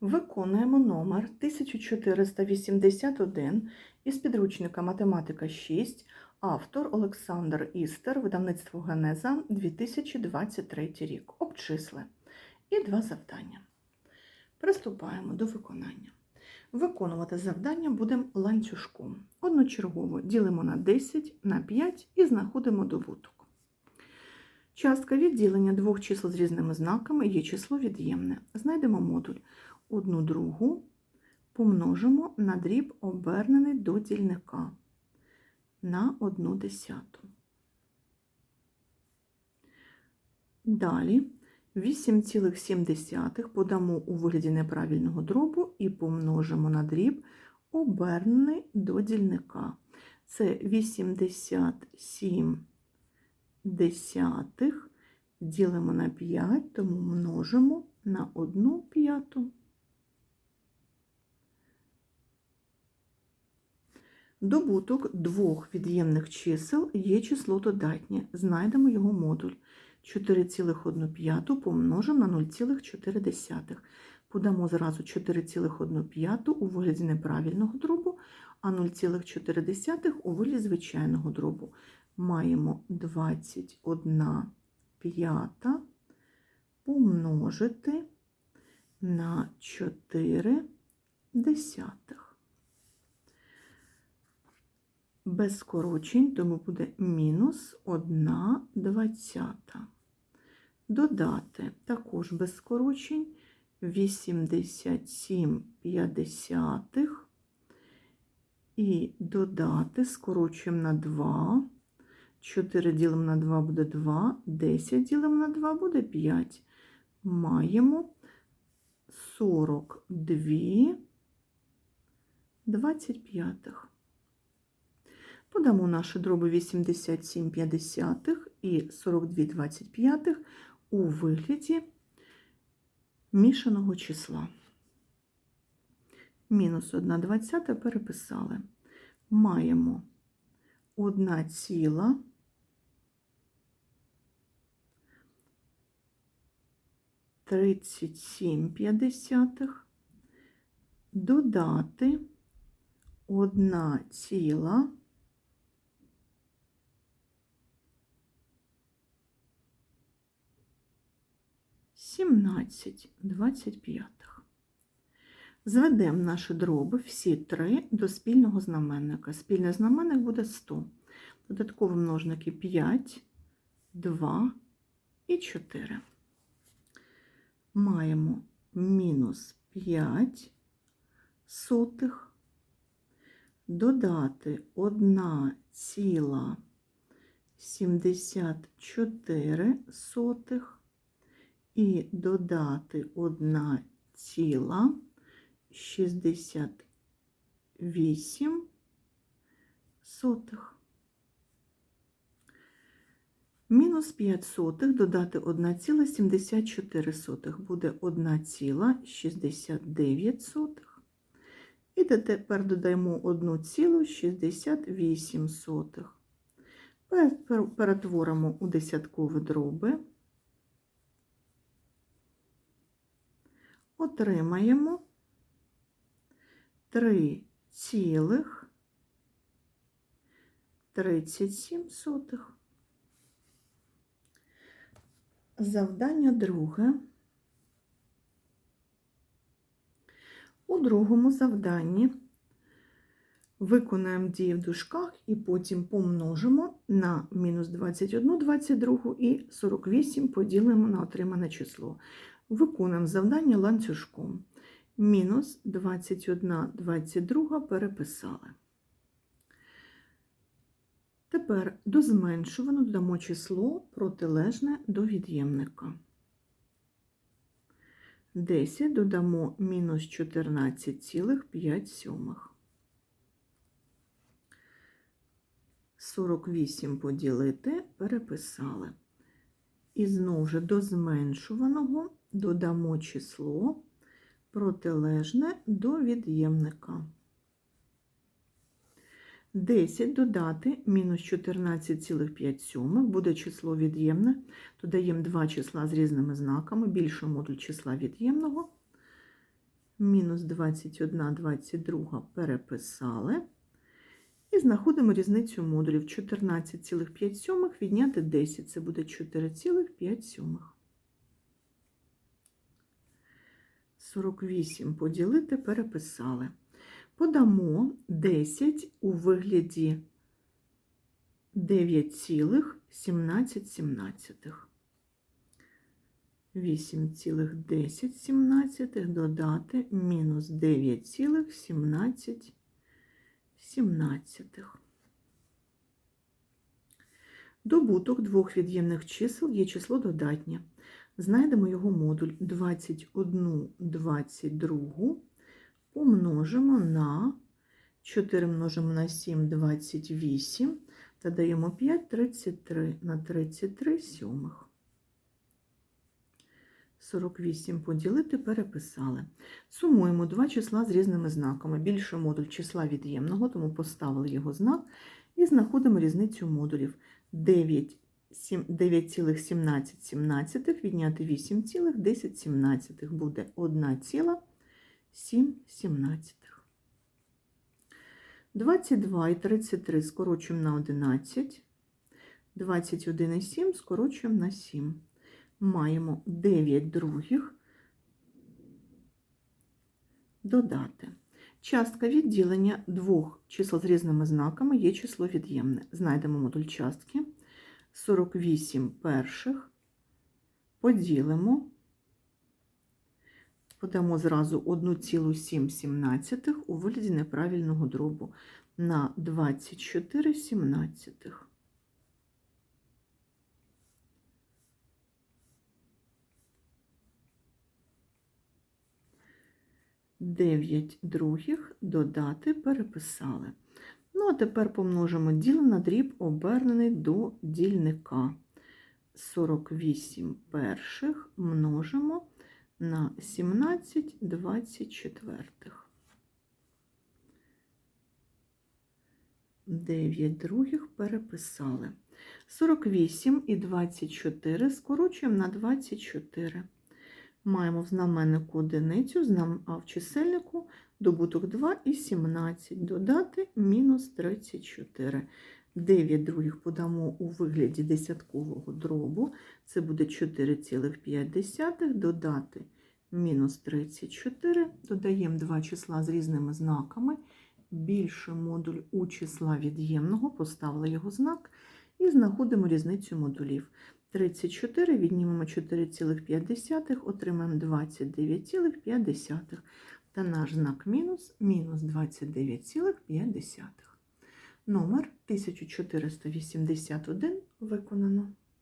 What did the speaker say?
Виконуємо номер 1481 із підручника Математика 6, автор Олександр Істер, видавництво Генеза 2023 рік. Обчисли. І два завдання. Приступаємо до виконання. Виконувати завдання будемо ланцюжком. Одночергово ділимо на 10, на 5 і знаходимо добуток. Частка відділення двох чисел з різними знаками є число від'ємне. Знайдемо модуль. Одну другу помножимо на дріб, обернений до дільника на одну десяту. Далі 8,7 подамо у вигляді неправильного дробу і помножимо на дріб, обернений до дільника. Це 87 десятих ділимо на 5, тому множимо на 1 п'яту. Добуток двох від'ємних чисел є число додатнє. Знайдемо його модуль. 4,1 помножимо на 0,4. Подамо зразу 4,1 у вигляді неправильного дробу, а 0,4 у вигляді звичайного дробу. Маємо 21 п'ята помножити на 4 десятих. Без скорочень, тому буде мінус 1 двадцята. Додати також без скорочень 87 п'ятдесятих. І додати скорочуємо на 2. 4 ділимо на 2 буде 2, 10 ділимо на 2 буде 5. Маємо 42 25. Подамо наші дроби 87 п'ятдесятих і 42 25 у вигляді мішаного числа. Мінус 1 двадцята переписали. Маємо 1 ціла 37 п'ятдесятих додати 1 ціла 17 25. Зведемо наші дроби всі три до спільного знаменника. Спільний знаменник буде 100. Додаткові множники 5, 2 і 4. Маємо мінус 5 сотих, додати 1 ціла 74 сотих і додати 1 ціла 68 сотих. Мінус 5 сотих додати 1,74 сотих буде 1,69 сотих. І тепер додаємо 1,68 сотих. Перетворимо у десяткові дроби. Отримаємо 3 цілих 37 сотих. Завдання друге. У другому завданні виконаємо дії в дужках і потім помножимо на мінус 21, 22 і 48 поділимо на отримане число. Виконуємо завдання ланцюжком. Мінус 21, 22 переписали. Тепер до зменшуваного додамо число протилежне до від'ємника. 10 додамо мінус 14,5. 48 поділити, переписали. І знову ж до зменшуваного додамо число протилежне до від'ємника. 10 додати мінус 14,5 буде число від'ємне. Додаємо два числа з різними знаками, більше модуль числа від'ємного. мінус 21, 22 переписали. І знаходимо різницю модулів 14,5 відняти 10, це буде 4,5. 48 поділити, переписали. Подамо 10 у вигляді 9,17. 8,10 додати мінус 9,17. 17. Добуток двох від'ємних чисел є число додатнє. Знайдемо його модуль 21 22 помножимо на 4 множимо на 7 28 та даємо 5 33 на 33 сьомих. 48 поділити, переписали. Сумуємо два числа з різними знаками. Більше модуль числа від'ємного, тому поставили його знак і знаходимо різницю модулів. 9 сім- 9,17 відняти 8,10 буде 1,7. 22 і 33 скорочуємо на 11. 21,7 скорочуємо на 7 маємо 9 других додати. Частка відділення двох чисел з різними знаками є число від'ємне. Знайдемо модуль частки. 48 перших поділимо, подамо зразу 1,7 у вигляді неправильного дробу на 24 сімнадцятих. 9 других додати переписали. Ну, а тепер помножимо діл на дріб, обернений до дільника. 48 перших множимо на 17 24. 9 других переписали. 48 і 24 скорочуємо на 24. Маємо в знаменнику одиницю, а в чисельнику добуток 2 і 17. Додати мінус 34. 9 других подамо у вигляді десяткового дробу. Це буде 4,5. Додати мінус 34. Додаємо два числа з різними знаками. Більше модуль у числа від'ємного, поставили його знак і знаходимо різницю модулів. 34 віднімемо 4,5, отримаємо 29,5. Та наш знак мінус мінус 29,5. Номер 1481 виконано.